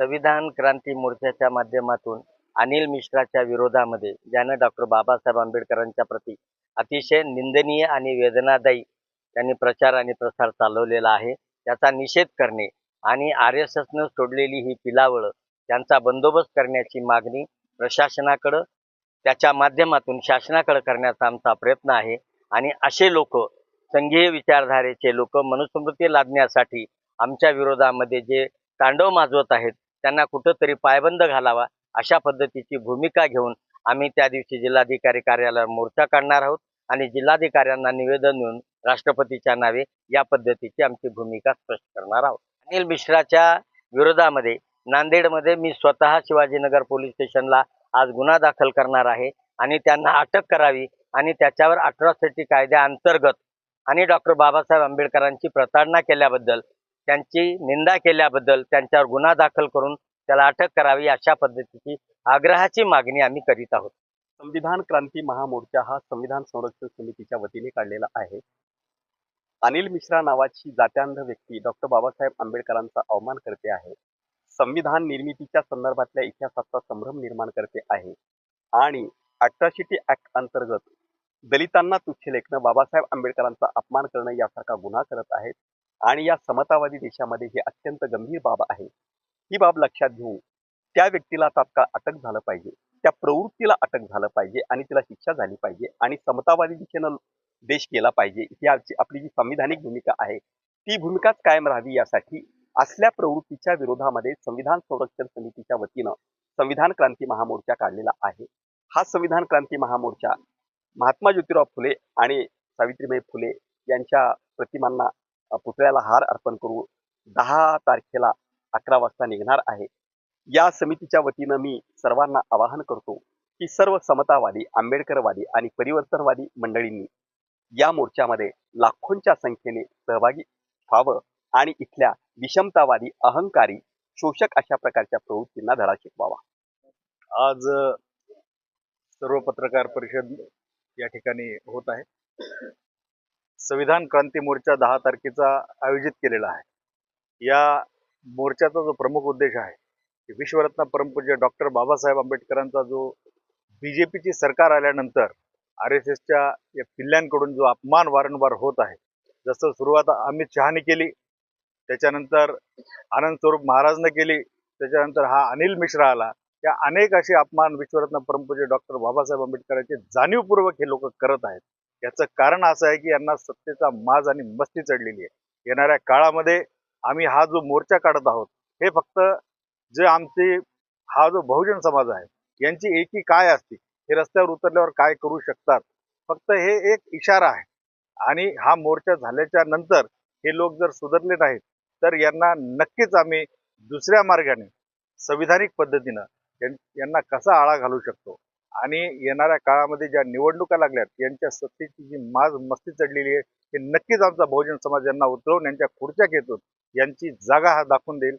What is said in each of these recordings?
संविधान क्रांती मोर्चाच्या माध्यमातून अनिल मिश्राच्या विरोधामध्ये ज्यानं डॉक्टर बाबासाहेब आंबेडकरांच्या प्रती अतिशय निंदनीय आणि वेदनादायी त्यांनी प्रचार आणि प्रसार चालवलेला आहे त्याचा निषेध करणे आणि आर एस एसनं सोडलेली ही पिलावळं त्यांचा बंदोबस्त करण्याची मागणी प्रशासनाकडं त्याच्या माध्यमातून शासनाकडे करण्याचा आमचा प्रयत्न आहे आणि असे लोक संघीय विचारधारेचे लोक मनुस्मृती लादण्यासाठी आमच्या विरोधामध्ये जे तांडव माजवत आहेत त्यांना कुठंतरी पायबंद घालावा अशा पद्धतीची भूमिका घेऊन आम्ही त्या दिवशी जिल्हाधिकारी कार्यालयावर मोर्चा काढणार आहोत आणि जिल्हाधिकाऱ्यांना निवेदन देऊन राष्ट्रपतीच्या नावे या पद्धतीची आमची भूमिका स्पष्ट करणार आहोत. अनिल मिश्राच्या विरोधामध्ये नांदेडमध्ये मी स्वतः शिवाजीनगर पोलीस स्टेशनला आज गुन्हा दाखल करणार आहे आणि त्यांना अटक करावी आणि त्याच्यावर अट्रॉसिटी कायद्याअंतर्गत आणि डॉक्टर बाबासाहेब आंबेडकरांची प्रताडणा केल्याबद्दल त्यांची निंदा केल्याबद्दल त्यांच्यावर गुन्हा दाखल करून त्याला अटक करावी अशा पद्धतीची आग्रहाची मागणी आम्ही करीत आहोत. संविधान क्रांती महामोर्चा हा संविधान संरक्षण समितीच्या वतीने काढलेला आहे. अनिल मिश्रा नावाची जात्यांध व्यक्ती डॉक्टर बाबासाहेब आंबेडकरांचा अवमान करते आहे. संविधान निर्मितीच्या संदर्भातल्या इतिहासाचा संभ्रम निर्माण करते आहे. आणि अट्रॉसिटी ऍक्ट अंतर्गत दलितांना तुच्छ लेखणं बाबासाहेब आंबेडकरांचा अपमान करणं यासारखा गुन्हा करत आहेत. आणि या समतावादी देशामध्ये ही अत्यंत गंभीर बाब आहे. ही बाब लक्षात घेऊन त्या व्यक्तीला तात्काळ अटक झालं पाहिजे. त्या प्रवृत्तीला अटक झालं पाहिजे आणि तिला शिक्षा झाली पाहिजे आणि समतावादी दिशेनं देश केला पाहिजे. ही आपली जी संविधानिक भूमिका आहे ती भूमिकाच कायम राहावी यासाठी असल्या प्रवृत्तीच्या विरोधामध्ये संविधान संरक्षण समितीच्या वतीनं संविधान क्रांती महामोर्चा काढलेला आहे. हा संविधान क्रांती महामोर्चा महात्मा ज्योतिराव फुले आणि सावित्रीबाई फुले यांच्या प्रतिमांना पुतळ्याला हार अर्पण करू दहा तारखेला अकरा वाजता निघणार आहे. या समितीच्या वतीनं मी सर्वांना आवाहन करतो की सर्व समतावादी आंबेडकरवादी आणि परिवर्तनवादी मंडळींनी या मोर्चामध्ये लाखोंच्या संख्येने सहभागी व्हावं आणि इथल्या विषमतावादी अहंकारी शोषक अशा प्रकारच्या प्रवृत्तींना धडा शिकवावा. आज सर्व पत्रकार परिषद या ठिकाणी होत आहे. संविधान क्रांती मोर्चा दहा तारखेचा आयोजित केलेला आहे. या मोर्चाचा जो प्रमुख उद्देश आहे की विश्वरत्न परमपूज्य डॉक्टर बाबासाहेब आंबेडकरांचा जो बी जे पीची सरकार आल्यानंतर आर एस एसच्या या पिल्ल्यांकडून जो अपमान वारंवार होत आहे जसं सुरुवात अमित शहाने केली त्याच्यानंतर आनंद स्वरूप महाराजनं केली त्याच्यानंतर हा अनिल मिश्रा आला या अनेक असे अपमान विश्वरत्न परमपूज्य डॉक्टर बाबासाहेब आंबेडकरांचे जाणीवपूर्वक हे लोक करत आहेत. याचं कारण असं आहे की यांना सत्तेचा माज आणि मस्ती चढलेली आहे. येणाऱ्या काळामध्ये आम्ही हा जो मोर्चा काढत आहोत हे फक्त जे आमचे हा जो बहुजन समाज आहे यांची एकी काय असते हे रस्त्यावर उतरल्यावर काय करू शकतात? फक्त हे एक इशारा आहे. आणि हा मोर्चा झाल्याच्यानंतर हे लोक जर सुधारले नाहीत तर यांना नक्कीच आम्ही दुसऱ्या मार्गाने संविधानिक पद्धतीनं यां- यांना कसा आळा घालू शकतो? आणि येणाऱ्या काळामध्ये ज्या निवडणुका लागल्यात यांच्या सत्तेची जी माज मस्ती चढलेली आहे हे नक्कीच आमचा बहुजन समाज यांना उतरवून यांच्या खुर्च्या घेतो यांची जागा हा दाखवून देईल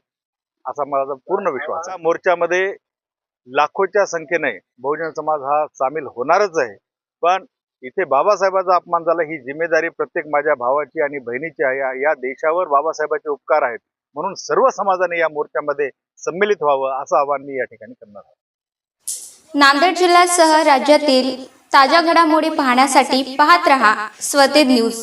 असा माझा पूर्ण विश्वास आहे. या मोर्चामध्ये लाखोच्या संख्येने बहुजन समाज हा सामील होणारच आहे. पण इथे बाबासाहेबांचा अपमान झाला ही जिम्मेदारी प्रत्येक माझ्या भावाची आणि बहिणीची आहे. या- या देशावर बाबासाहेबांचे उपकार आहेत. म्हणून सर्व समाजाने या मोर्चामध्ये सम्मिलित व्हावं असं आवाहन मी या ठिकाणी करणार आहे. नांदेड जिल्ह्यासह राज्यातील ताज्या घडामोडी पाहण्यासाठी पाहत रहा स्वते न्यूज.